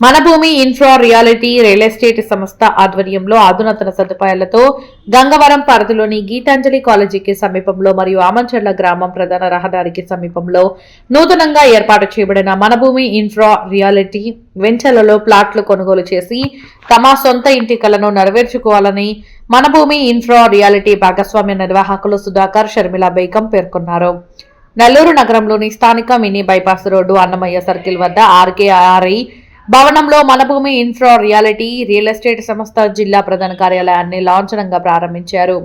మన భూమి infra reality real estate సంస్థ ఆధ్వర్యంలో అధునాతన సదుపాయాలతో గంగవరం పరిధిలోని గీతాంజలి కాలేజీకి సమీపంలో మరియు ఆమంచర్ల గ్రామం ప్రధాన రహదారికి సమీపంలో నూతనంగా ఏర్పాటు చేయబడిన మన భూమి ఇన్ఫ్రా రియాలిటీ వెంచర్లలో ప్లాట్లు కొనుగోలు చేసి తమ సొంత ఇంటి కలను నెరవేర్చుకోవాలని మన భూమి ఇన్ఫ్రా రియాలిటీ భాగస్వామ్య నిర్వాహకులు సుధాకర్ షర్మిల బేగం పేర్కొన్నారు. నెల్లూరు నగరంలోని స్థానిక mini bypass road Annamayya circle వద్ద ఆర్కేఆర్ఐ భవనంలో Manabhoomi infra reality real estate సంస్థ జిల్లా ప్రధాన కార్యాలయాన్ని లాంఛనంగా ప్రారంభించారు.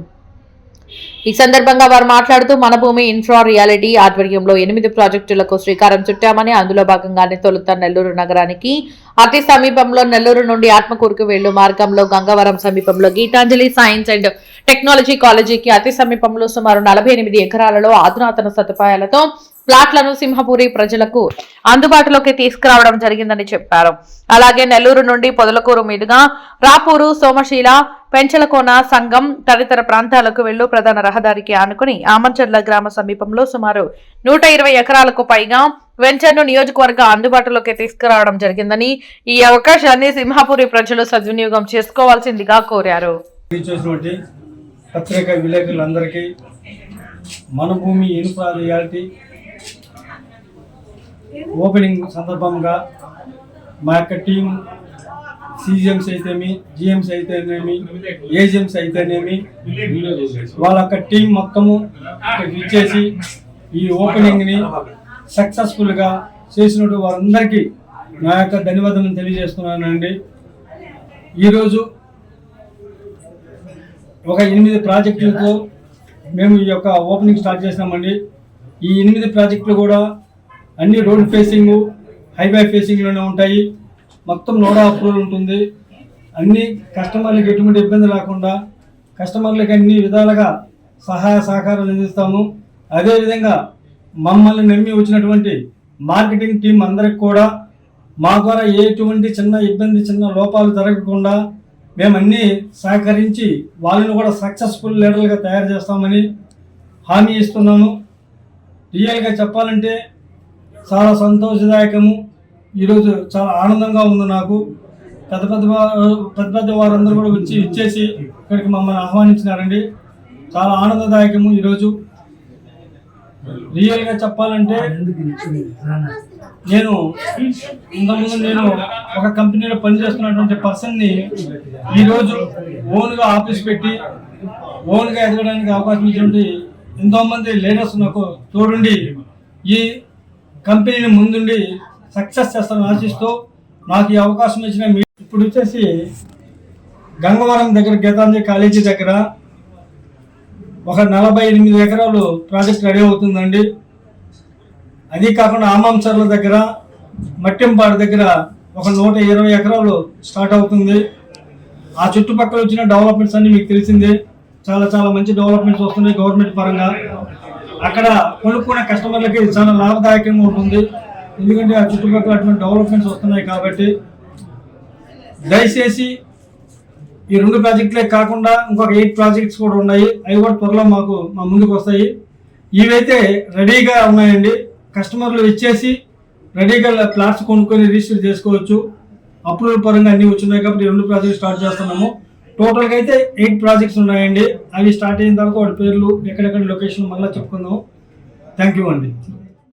ఈ సందర్భంగా వారు మాట్లాడుతూ మనభూమి ఇన్ఫ్రా రియాలిటీ ఆధ్వర్యంలో ఎనిమిది ప్రాజెక్టులకు శ్రీకారం చుట్టామని అందులో భాగంగానే తొలుత నెల్లూరు నగరానికి అతి సమీపంలో నెల్లూరు నుండి ఆత్మకూరుకు వెళ్ళు మార్గంలో గంగవరం సమీపంలో గీతాంజలి సైన్స్ అండ్ టెక్నాలజీ కాలేజీకి అతి సమీపంలో సుమారు నలభై ఎనిమిది ఎకరాలలో అధునాతన సదుపాయాలతో ప్లాట్లను సింహపురి ప్రజలకు అందుబాటులోకి తీసుకురావడం జరిగిందని చెప్పారు. అలాగే నెల్లూరు నుండి పొదలకూరు మీదుగా రాపూరు సోమశీల పెంచలకోన సంఘం తదితర ప్రాంతాలకు వెళ్ళు ప్రధాన రహదారికి ఆనుకుని ఆమంచర్ల గ్రామ సమీపంలో సుమారు నూట ఇరవై ఎకరాలకు పైగా వెంచర్ను నియోజకవర్గ అందుబాటులోకి తీసుకురావడం జరిగిందని ఈ అవకాశాన్ని సింహాపురి ప్రజలు సద్వినియోగం చేసుకోవాల్సిందిగా కోరారు. పత్రికా విలేకరులందరికీ మన భూమి ఇన్ఫ్రా రియాలిటీ ఓపెనింగ్ సందర్భంగా మా యొక్క టీం సీజిఎంస్ అయితేమి జిఎంస్ అయితేనేమి ఏజిఎంస్ అయితేనేమి వాళ్ళ యొక్క టీం మొత్తము ఇచ్చేసి ఈ ఓపెనింగ్ని సక్సెస్ఫుల్గా చేసినట్టు వారందరికీ నా యొక్క ధన్యవాదాలను తెలియజేస్తున్నానండి. ఈరోజు ఒక ఎనిమిది ప్రాజెక్టులతో మేము ఈ యొక్క ఓపెనింగ్ స్టార్ట్ చేసినామండి. ఈ ఎనిమిది ప్రాజెక్టులు కూడా అన్ని రోడ్ ఫేసింగ్ హైవే ఫేసింగ్లోనే ఉంటాయి. మొత్తం నోడా అప్రూవల్ ఉంటుంది. అన్ని కస్టమర్లకు ఎటువంటి ఇబ్బంది లేకుండా కస్టమర్లకు అన్ని విధాలుగా సహాయ సహకారాలు అందిస్తాము. అదేవిధంగా మమ్మల్ని నమ్మి వచ్చినటువంటి మార్కెటింగ్ టీం అందరికి కూడా మా ద్వారా ఎటువంటి చిన్న ఇబ్బంది చిన్న లోపాలు జరగకుండా మేము అన్నీ సహకరించి వాళ్ళని కూడా సక్సెస్ఫుల్ లీడర్లుగా తయారు చేస్తామని హామీ ఇస్తున్నాము. రియల్గా చెప్పాలంటే చాలా సంతోషదాయకము. ఈరోజు చాలా ఆనందంగా ఉంది నాకు. పెద్ద పెద్ద పెద్ద పెద్ద వారందరూ కూడా వచ్చి ఇచ్చేసి ఇక్కడికి మమ్మల్ని ఆహ్వానించినారండి. చాలా ఆనందదాయకము ఈరోజు. రియల్గా చెప్పాలంటే నేను ఇంతకుముందు నేను ఒక కంపెనీలో పనిచేస్తున్నటువంటి పర్సన్ని ఈరోజు ఓన్గా ఆఫీస్ పెట్టి ఓన్గా ఎదగడానికి అవకాశం ఇచ్చినటువంటి ఎంతోమంది లీడర్స్ నాకు తోడుండి ఈ కంపెనీని ముందుండి సక్సెస్ చేస్తాను ఆశిస్తూ నాకు ఈ అవకాశం ఇచ్చిన మీ ఇప్పుడు వచ్చేసి గంగవరం దగ్గర గీతాంజలి కాలేజీ దగ్గర ఒక నలభై ఎనిమిది ఎకరాలు ప్రాజెక్ట్ రెడీ అవుతుందండి. అది కాకుండా ఆమాంసర్ల దగ్గర మట్టింపాడు దగ్గర ఒక నూట ఇరవై ఎకరాలు స్టార్ట్ అవుతుంది. ఆ చుట్టుపక్కల వచ్చిన డెవలప్మెంట్స్ అన్ని మీకు తెలిసిందే. చాలా చాలా మంచి డెవలప్మెంట్స్ వస్తున్నాయి గవర్నమెంట్ పరంగా. అక్కడ కొనుక్కునే కస్టమర్లకి చాలా లాభదాయకంగా ఉంటుంది. ఎందుకంటే ఆ చుట్టుపక్కల అటువంటి డెవలప్మెంట్స్ వస్తున్నాయి కాబట్టి దయచేసి ఈ రెండు ప్రాజెక్టులే కాకుండా ఇంకొక ఎయిట్ ప్రాజెక్ట్స్ కూడా ఉన్నాయి. అవి కూడా త్వరలో మాకు మా ముందుకు వస్తాయి. ఇవైతే రెడీగా ఉన్నాయండి. కస్టమర్లు ఇచ్చేసి రెడీగా ప్లాట్స్ కొనుక్కొని రిజిస్టర్ చేసుకోవచ్చు. అప్రూవల్ పరంగా అన్ని వచ్చినాయి కాబట్టి ఈ రెండు ప్రాజెక్ట్ స్టార్ట్ చేస్తున్నాము. టోటల్గా అయితే ఎయిట్ ప్రాజెక్ట్స్ ఉన్నాయండి. అవి స్టార్ట్ అయిన తర్వాత వాటి పేర్లు ఎక్కడెక్కడ లొకేషన్ మళ్ళీ చెప్పుకుందాం థ్యాంక్ యూ అండి.